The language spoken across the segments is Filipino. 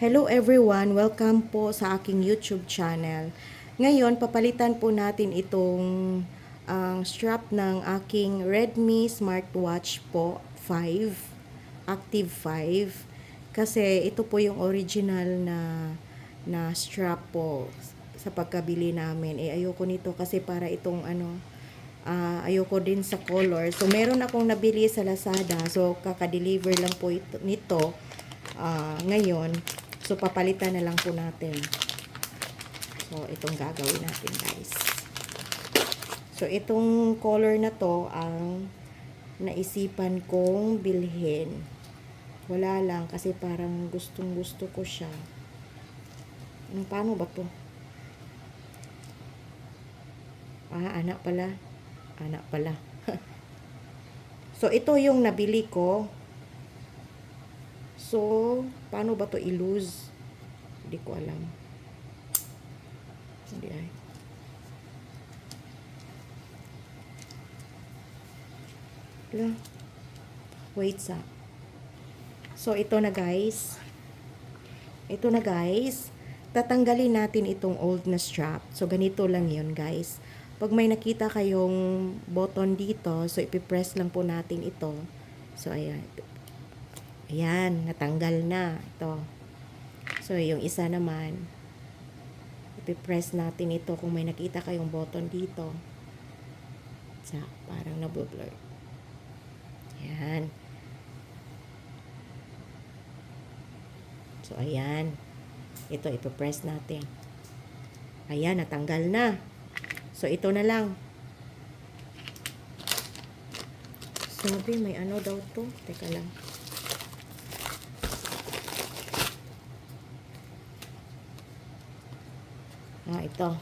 Hello everyone! Welcome po sa aking YouTube channel. Ngayon, papalitan po natin itong ang strap ng aking Redmi smartwatch po 5, Active 5. Kasi ito po yung original na na strap po sa pagkabili namin. Eh ayoko nito kasi para itong ano ah, ayoko din sa color. So meron akong nabili sa Lazada. So kaka-deliver lang po ito, nito ah, ngayon. So, papalitan na lang po natin. So, itong gagawin natin, guys. So, itong color na to ang naisipan kong bilhin. Wala lang kasi parang gustong gusto ko siya. Ano, paano ba to? Ah, anak pala. Anak pala. so, ito yung nabili ko. So, paano ba to i-lose? Hindi ko alam. Hindi ay. Wala. Wait sa. So, ito na guys. Ito na guys. Tatanggalin natin itong old na strap. So, ganito lang yun guys. Pag may nakita kayong button dito, so ipipress lang po natin ito. So, ayan. Ayan, natanggal na. Ito. So, yung isa naman, ipipress natin ito kung may nakita kayong button dito. Sa, parang nabublur. Ayan. So, ayan. Ito, ipipress natin. Ayan, natanggal na. So, ito na lang. Sabi, may ano daw to. Teka lang. Ah, ito.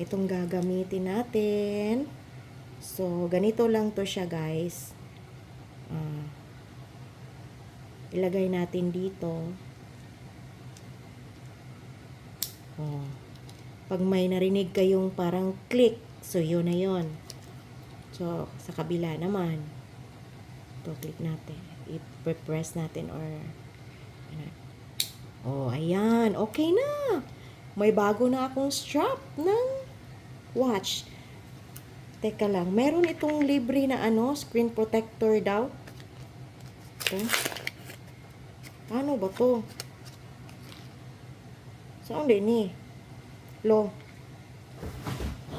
Itong gagamitin natin. So, ganito lang to siya, guys. Ah, ilagay natin dito. Oh. Pag may narinig kayong parang click, so yun na yun. So, sa kabila naman, ito, click natin. I-press natin or ano, Oh, ayan. Okay na. May bago na akong strap ng watch. Teka lang. Meron itong libre na ano, screen protector daw. Ito. Paano ba to? Saan din ni? Lo.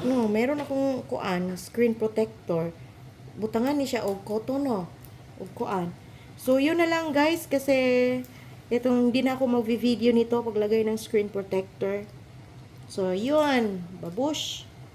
No, meron akong kuan, screen protector. Butangan ni siya og cotton no. Og kuan. So, yun na lang guys kasi Itong hindi na ako mag-video nito paglagay ng screen protector. So, yun. Babush.